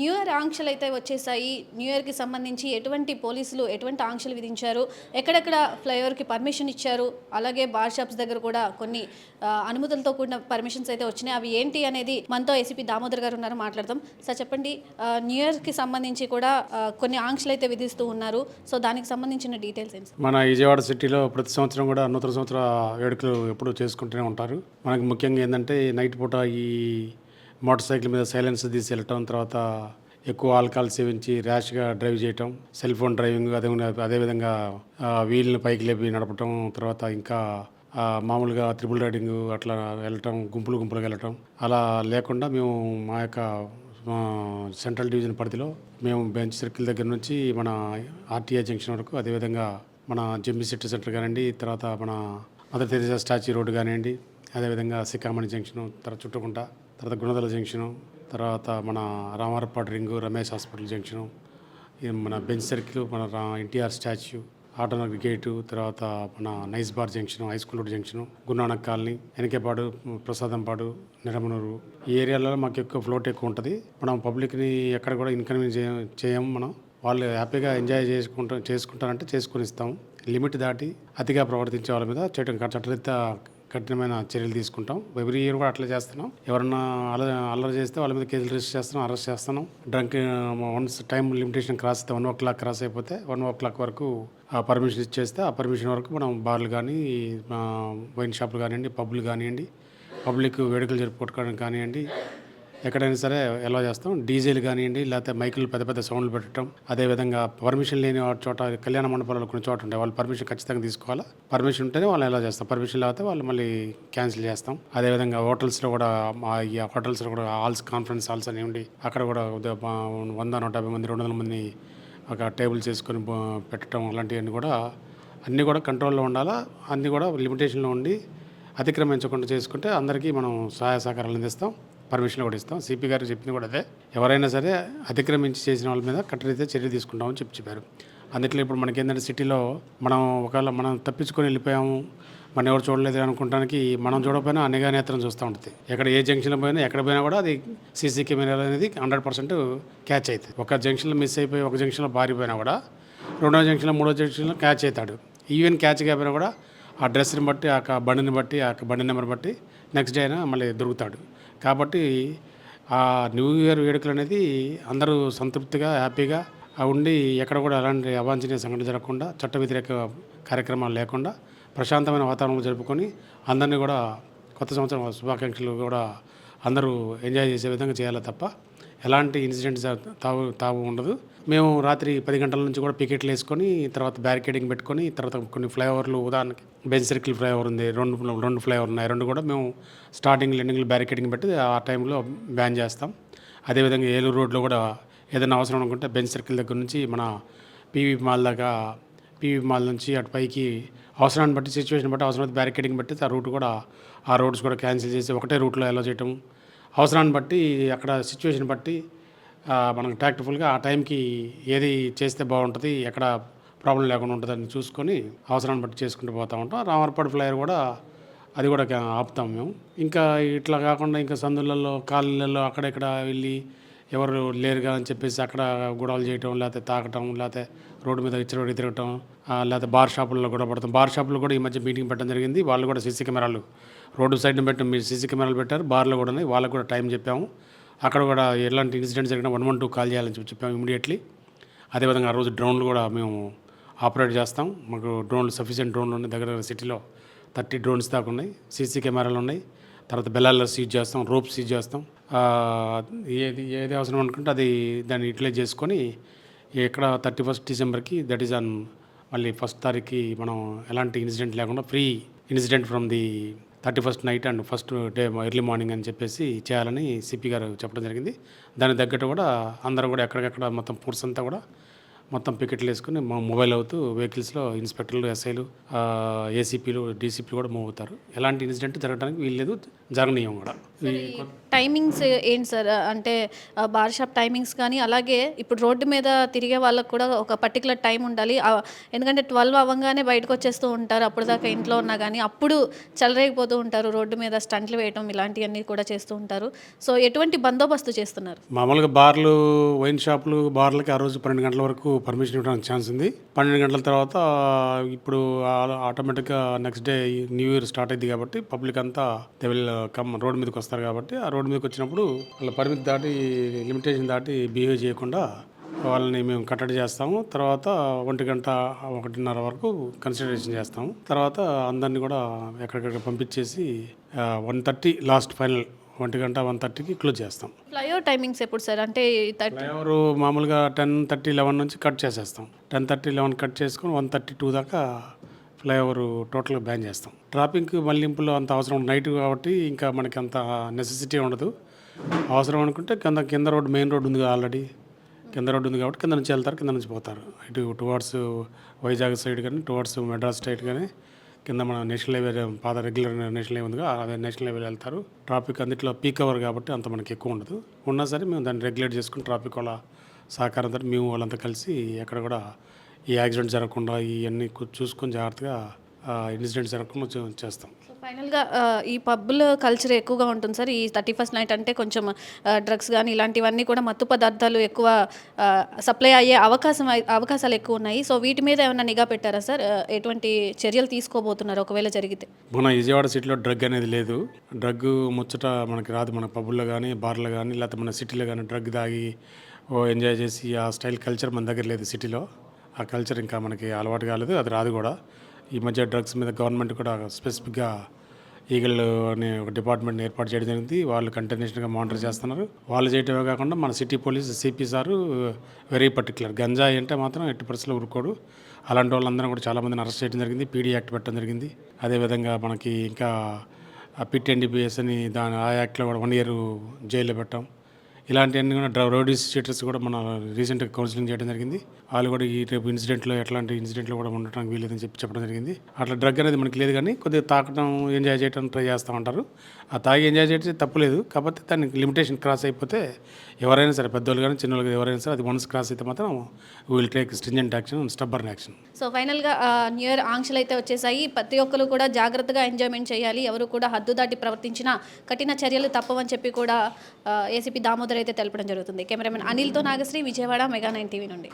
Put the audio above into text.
New year ఆంక్షలు అయితే వచ్చేసాయి న్యూ ఇయర్కి సంబంధించి ఎటువంటి పోలీసులు ఎటువంటి ఆంక్షలు విధించారు? ఎక్కడెక్కడ ఫ్లైఓవర్కి పర్మిషన్ ఇచ్చారు? అలాగే బార్ షాప్స్ దగ్గర కూడా కొన్ని అనుమతులతో కూడిన పర్మిషన్స్ అయితే వచ్చినాయి. అవి ఏంటి అనేది మనతో ఏసీపీ దామోదర్ గారు ఉన్నారు మాట్లాడదాం. సార్ చెప్పండి. న్యూ ఇయర్కి సంబంధించి కూడా కొన్ని ఆంక్షలు అయితే విధిస్తూ ఉన్నారు. సో దానికి సంబంధించిన డీటెయిల్స్ ఏంటి మన విజయవాడ సిటీలో ప్రతి సంవత్సరం కూడా నూతన సంవత్సర వేడుకలు ఎప్పుడూ చేసుకుంటూనే ఉంటారు. మనకి ముఖ్యంగా ఏంటంటే నైట్ పూట ఈ మోటార్ సైకిల్ మీద సైలెన్స్ తీసి వెళ్ళటం తర్వాత ఎక్కువ ఆల్కహాల్ సేవించి ర్యాష్గా డ్రైవ్ చేయటం సెల్ ఫోన్ డ్రైవింగ్ అదే అదేవిధంగా ఆ, వీల్ని పైకి లేపి నడపటం తర్వాత ఇంకా మామూలుగా త్రిబుల్ రైడింగ్ అట్లా వెళ్ళటం గుంపులు గుంపులుగా వెళ్ళటం. అలా లేకుండా మేము మా యొక్క సెంట్రల్ డివిజన్ పరిధిలో మేము బెంచ్ సర్కిల్ దగ్గర నుంచి మన ఆర్టీఐ జంక్షన్ వరకు అదేవిధంగా మన జెమ్మి సిటీ సెంటర్ కానివ్వండి తర్వాత మన మదర్ తెరిసా స్టాచ్యూ రోడ్డు కానివ్వండి అదేవిధంగా సికామణి జంక్షను తర్వాత చుట్టుకుంట తర్వాత గుణదల జంక్షను తర్వాత మన Ramarapati ring Ramesh hospital junction మన బెంచ్ సర్కిల్ మన రా- ఎన్టీఆర్ స్టాచ్యూ ఆటోనగర్ గేటు తర్వాత మన nice bar junction high school road junction Guru Nanak colony Venakepadu Prasadampadu Nidamanuru. ఈ ఏరియాలో మాకు ఎక్కువ ఫ్లోట్ ఎక్కువ ఉంటుంది. మనం పబ్లిక్ని ఎక్కడ కూడా ఇన్కన్వీనియన్స్ చేయ- చేయం మనం. వాళ్ళు హ్యాపీగా ఎంజాయ్ చేసుకుంటా చేసుకుంటారంటే చేసుకొని ఇస్తాం. లిమిట్ దాటి అతిగా ప్రవర్తించే వాళ్ళ మీద చేయటం చట్టరీత్యా కఠినమైన చర్యలు తీసుకుంటాం. ఎవ్రీ ఇయర్ కూడా అట్లా చేస్తున్నాం. ఎవరన్నా అల అల్లరి చేస్తే వాళ్ళ మీద కేసులు రిజిస్టర్ చేస్తున్నాం అరెస్ట్ చేస్తున్నాం. Drunk once time limitation cross అయితే వన్ ఓ క్లాక్ క్రాస్ అయిపోతే వన్ ఓ క్లాక్ వరకు ఆ పర్మిషన్ ఇచ్చేస్తే ఆ పర్మిషన్ వరకు మనం బార్లు కానీ వైన్ షాపులు కానివ్వండి పబ్లు కానివ్వండి పబ్లిక్ వేడుకలు జరుపుకోవడానికి కానివ్వండి ఎక్కడైనా సరే ఎలా చేస్తాం. డీజేలు కానివ్వండి లేకపోతే మైకులు పెద్ద పెద్ద సౌండ్లు పెట్టడం అదేవిధంగా పర్మిషన్ లేని చోట కళ్యాణ మండపాలలో కొన్ని చోట ఉంటాయి వాళ్ళు పర్మిషన్ ఖచ్చితంగా తీసుకోవాలా? పర్మిషన్ ఉంటేనే వాళ్ళు ఎలా చేస్తాం. పర్మిషన్ లేకపోతే వాళ్ళు మళ్ళీ క్యాన్సిల్ చేస్తాం. అదేవిధంగా హోటల్స్లో కూడా మా ఈ హోటల్స్లో కూడా హాల్స్ కాన్ఫరెన్స్ హాల్స్ అని ఉండి అక్కడ కూడా వంద నూట యాభై మంది రెండు వందల మంది ఒక టేబుల్ చేసుకొని పెట్టడం అలాంటివన్నీ కూడా అన్నీ కూడా కంట్రోల్లో ఉండాలా? అన్నీ కూడా లిమిటేషన్లో ఉండి అతిక్రమించకుండా చేసుకుంటే అందరికీ మనం సహాయ సహకారాలు అందిస్తాం. పర్మిషన్ కూడా ఇస్తాం. సిపి గారు చెప్పింది కూడా అదే. ఎవరైనా సరే అతిక్రమించి చేసిన వాళ్ళ మీద కట్టరైతే చర్య తీసుకుంటామని చెప్పి చెప్పారు. అందుట్లో ఇప్పుడు మనకి ఏంటంటే సిటీలో మనం ఒకవేళ మనం తప్పించుకొని వెళ్ళిపోయాము మనం ఎవరు చూడలేదు అనుకోవడానికి మనం చూడకపోయినా అన్నిగా నేత్రం చూస్తూ ఉంటుంది. ఎక్కడ ఏ జంక్షన్లో పోయినా ఎక్కడ పోయినా కూడా అది సీసీ కెమెరాలు అనేది హండ్రెడ్ పర్సెంట్ క్యాచ్ అవుతుంది. ఒక జంక్షన్లో మిస్ అయిపోయి ఒక జంక్షన్లో పారిపోయినా కూడా రెండో జంక్షన్లో మూడో జంక్షన్లో క్యాచ్ అవుతాడు. ఈవెన్ క్యాచ్ కాకపోయినా కూడా ఆ డ్రెస్ని బట్టి ఆ బండిని బట్టి ఆ యొక్క బండి నెంబర్ బట్టి నెక్స్ట్ డే అయినా మళ్ళీ దొరుకుతాడు. కాబట్టి ఆ న్యూ ఇయర్ వేడుకలు అనేది అందరూ సంతృప్తిగా హ్యాపీగా ఆ ఉండి ఎక్కడ కూడా ఎలాంటి అవాంఛనీయ సంఘటన జరగకుండా చట్ట వ్యతిరేక కార్యక్రమాలు లేకుండా ప్రశాంతమైన వాతావరణంలో జరుపుకొని అందరినీ కూడా కొత్త సంవత్సరం శుభాకాంక్షలు కూడా అందరూ ఎంజాయ్ చేసే విధంగా చేయాలి తప్ప ఎలాంటి ఇన్సిడెంట్స్ తావు తావు ఉండదు. మేము రాత్రి పది గంటల నుంచి కూడా పికెట్లు వేసుకొని తర్వాత బ్యారికేడింగ్ పెట్టుకొని తర్వాత కొన్ని ఫ్లైఓవర్లు ఉదాహరణకి బెంచ్ సర్కిల్ ఫ్లైఓవర్ ఉంది రెండు రెండు ఫ్లైఓవర్ ఉన్నాయి రెండు కూడా మేము స్టార్టింగ్ ఎండింగ్లు బ్యారికేడింగ్ పెట్టి ఆ టైంలో బ్యాన్ చేస్తాం. అదేవిధంగా ఏలూరు రోడ్లో కూడా ఏదైనా అవసరం అనుకుంటే బెంచ్ సర్కిల్ దగ్గర నుంచి మన పీవీ మాల్ దాకా పీవీ మాల్ నుంచి అటు పైకి అవసరాన్ని బట్టి సిచ్యువేషన్ బట్టి అవసరమైతే బ్యారికేడింగ్ బట్టి ఆ రూట్ కూడా ఆ రోడ్స్ కూడా క్యాన్సిల్ చేసి ఒకటే రూట్లో ఎలా చేయటం. అవసరాన్ని బట్టి అక్కడ సిచ్యువేషన్ బట్టి మనం మనకు ఆ టైంకి ఏది చేస్తే బాగుంటుంది ఎక్కడ ప్రాబ్లం లేకుండా ఉంటుందని చూసుకొని అవసరాన్ని బట్టి చేసుకుంటూ పోతూ ఉంటాం. రామర్పాడు ఫ్లైర్ కూడా అది కూడా ఆపుతాం మేము. ఇంకా ఇట్లా కాకుండా ఇంకా సందులలో కాలనీలలో అక్కడెక్కడ వెళ్ళి ఎవరు లేరుగా అని చెప్పేసి అక్కడ గొడవలు చేయటం లేకపోతే తాకటం లేకపోతే రోడ్డు మీద ఇచ్చిన తిరగటం లేకపోతే బార్ షాపుల్లో గొడవ పడతాం బార్ షాపుల్లో కూడా ఈ మధ్య మీటింగ్ పెట్టడం జరిగింది. వాళ్ళు కూడా సీసీ కెమెరాలు రోడ్డు సైడ్ని పెట్టి మీరు సీసీ కెమెరాలు పెట్టారు బార్లో కూడా ఉన్నాయి వాళ్ళకు కూడా టైం చెప్పాము. అక్కడ కూడా ఎలాంటి ఇన్సిడెంట్ జరిగినా వన్ వన్ టూ కాల్ చేయాలని చెప్పి చెప్పాము ఇమీడియట్లీ. అదేవిధంగా ఆ రోజు డ్రోన్లు కూడా మేము ఆపరేట్ చేస్తాం. మాకు డ్రోన్లు సఫిషియెంట్ డ్రోన్లు ఉన్నాయి. దగ్గర సిటీలో థర్టీ డ్రోన్స్ దాకా ఉన్నాయి. సీసీ కెమెరాలు ఉన్నాయి. తర్వాత బెల్లాల్లో సీజ్ చేస్తాం రోప్ సీజ్ చేస్తాం. ఏది ఏది అవసరం అనుకుంటే అది దాన్ని యూటిలైజ్ చేసుకొని ఎక్కడ థర్టీ ఫస్ట్ డిసెంబర్కి దట్ ఈస్ ఆన్ మళ్ళీ ఫస్ట్ తారీఖుకి మనం ఎలాంటి ఇన్సిడెంట్ లేకుండా free incident from the thirty first night and first day early morning అని చెప్పేసి చేయాలని సిపి గారు చెప్పడం జరిగింది. దానికి తగ్గట్టు కూడా అందరూ కూడా ఎక్కడికక్కడ మొత్తం ఫుడ్స్ అంతా కూడా మొత్తం పికెట్లు వేసుకుని మా మొబైల్ అవుతూ వెహికల్స్లో ఇన్స్పెక్టర్లు ఎస్ఐలు ఏసీపీలు డీసీపీలు కూడా మూవ్ అవుతారు. ఎలాంటి ఇన్సిడెంట్ జరగడానికి వీల్లేదు జరగనీయం కూడా. టైమింగ్స్ ఏంటి సార్? అంటే బార్ షాప్ టైమింగ్స్ కానీ అలాగే ఇప్పుడు రోడ్డు మీద తిరిగే వాళ్ళకు కూడా ఒక పర్టికులర్ టైం ఉండాలి. ఎందుకంటే ట్వెల్వ్ అవ్వగానే బయటకు వచ్చేస్తూ ఉంటారు. అప్పుడు దాకా ఇంట్లో ఉన్నా కానీ అప్పుడు చెలరేగిపోతూ ఉంటారు. రోడ్డు మీద స్టంట్లు వేయటం ఇలాంటివన్నీ కూడా చేస్తూ ఉంటారు. సో ఎటువంటి బందోబస్తు చేస్తున్నారు? మామూలుగా బార్లు వైన్ షాపులు బార్లకి ఆ రోజు పన్నెండు గంటల వరకు పర్మిషన్ ఇవ్వడానికి ఛాన్స్ ఉంది. పన్నెండు గంటల తర్వాత ఇప్పుడు ఆ- ఆటోమేటిక్గా next day new year start అయింది కాబట్టి పబ్లిక్ అంతా దే విల్ కమ్ రోడ్ మీదకి వస్తారు కాబట్టి ఆ రోడ్ మీదకి వచ్చినప్పుడు వాళ్ళ పరిమితి దాటి లిమిటేషన్ దాటి బిహేవ్ చేయకుండా వాళ్ళని మేము కట్టడి చేస్తాము. తర్వాత ఒంటి గంట ఒకటిన్నర వరకు కన్సిడరేషన్ చేస్తాము. తర్వాత అందరినీ కూడా ఎక్కడికక్కడ పంపించేసి వన్ థర్టీ లాస్ట్ ఫైనల్ ఒంటి గంట వన్ థర్టీకి క్లోజ్ చేస్తాం. ఫ్లైఓవర్ టైమింగ్స్ ఎప్పుడు సార్? అంటే ఫ్లైఓవర్ మామూలుగా టెన్ థర్టీ లెవెన్ నుంచి కట్ చేసేస్తాం. టెన్ థర్టీ లెవెన్ కట్ చేసుకొని వన్ థర్టీ టూ దాకా ఫ్లైఓవర్ టోటల్గా బ్యాన్ చేస్తాం. ట్రాఫిక్ మళ్ళింపులో అంత అవసరం నైట్ కాబట్టి ఇంకా మనకి అంత నెసెసిటీ ఉండదు. అవసరం అనుకుంటే కింద కింద రోడ్డు మెయిన్ రోడ్డు ఉంది ఆల్రెడీ కింద రోడ్డు ఉంది కాబట్టి కింద నుంచి వెళ్తారు కింద నుంచి పోతారు. ఇటు టువార్డ్స్ వైజాగ్ సైడ్ కానీ టువార్డ్స్ మెడ్రాస్ సైడ్ కానీ కింద మన నేషనల్ హైవే పాత రెగ్యులర్ నేషనల్ హైవే ఉందిగా అదే నేషనల్ హైవేలో వెళ్తారు. ట్రాఫిక్ అందుట్లో పీక్ అవర్ కాబట్టి అంత మనకి ఎక్కువ ఉండదు. ఉన్నా సరే మేము దాన్ని రెగ్యులేట్ చేసుకుని ట్రాఫిక్ వాళ్ళ సహకారంతో మేము వాళ్ళంతా కలిసి ఎక్కడ కూడా ఈ యాక్సిడెంట్ జరగకుండా ఇవన్నీ చూసుకొని జాగ్రత్తగా ఇన్సిడెంట్ జరగకుండా చేస్తాం. ఫైనల్గా ఈ పబ్బుల కల్చర్ ఎక్కువగా ఉంటుంది సార్. ఈ థర్టీ ఫస్ట్ నైట్ అంటే కొంచెం డ్రగ్స్ కానీ ఇలాంటివన్నీ కూడా మత్తు పదార్థాలు ఎక్కువ సప్లై అయ్యే అవకాశం అవకాశాలు ఎక్కువ ఉన్నాయి. సో వీటి మీద ఏమైనా నిఘా పెట్టారా సార్? ఎటువంటి చర్యలు తీసుకోబోతున్నారు ఒకవేళ జరిగితే? మన విజయవాడ సిటీలో డ్రగ్ అనేది లేదు. డ్రగ్ ముచ్చట మనకి రాదు మన పబ్బుల్లో కానీ బార్లో కానీ లేకపోతే మన సిటీలో కానీ డ్రగ్ తాగి ఓ ఎంజాయ్ చేసి ఆ స్టైల్ కల్చర్ మన దగ్గర లేదు సిటీలో ఆ కల్చర్ ఇంకా మనకి అలవాటు కాలేదు అది రాదు కూడా. ఈ మధ్య డ్రగ్స్ మీద గవర్నమెంట్ కూడా స్పెసిఫిక్గా ఈగల్ అనే ఒక డిపార్ట్మెంట్ ఏర్పాటు చేయడం జరిగింది. వాళ్ళు కంటిన్యూషన్గా మానిటర్ చేస్తున్నారు. వాళ్ళు చేయటమే కాకుండా మన city police CP sir very particular గంజాయి అంటే మాత్రం ఎట్టి పరిస్థితులు ఊరుకోడు అలాంటి వాళ్ళందరూ కూడా చాలామందిని అరెస్ట్ చేయడం జరిగింది. పీడీ యాక్ట్ పెట్టడం జరిగింది. అదేవిధంగా మనకి ఇంకా పిట్ ఎన్డీపీఎస్ అని దాని ఆ యాక్ట్లో కూడా వన్ ఇయర్ జైల్లో పెట్టాం. ఇలాంటివన్నీ కూడా డ్రగ్ రోడీస్ షీటర్స్ కూడా మన రీసెంట్గా కౌన్సిలింగ్ చేయడం జరిగింది. వాళ్ళు కూడా ఈ రేపు ఇన్సిడెంట్లో ఎట్లాంటి ఇన్సిడెంట్లో కూడా ఉండటానికి వీలేదని చెప్పి చెప్పడం జరిగింది. అట్లా డ్రగ్ అనేది మనకి లేదు కానీ కొద్దిగా తాకడం ఎంజాయ్ చేయడం ట్రై చేస్తూ ఉంటారు. ఆ తాగి ఎంజాయ్ చేయడం తప్పులేదు. కాకపోతే దానికి లిమిటేషన్ క్రాస్ అయిపోతే ఎవరైనా సరే పెద్దోళ్ళు కానీ చిన్నోళ్ళు ఎవరైనా సరే అది వన్స్ క్రాస్ అయితే మాత్రం will take stringent action stubborn action. So ఫైనల్గా న్యూ ఇయర్ ఆంక్షలు అయితే వచ్చేసాయి. ప్రతి ఒక్కరు కూడా జాగ్రత్తగా ఎంజాయ్మెంట్ చేయాలి. ఎవరు కూడా హద్దు దాటి ప్రవర్తించినా కఠిన చర్యలు తప్పవని చెప్పి కూడా ఏసీపీ దామోదర్ అయితే తెలపడం జరుగుతుంది. Cameraman అనిల్తో Nagasri Vijayawada mega nine TV నుండి.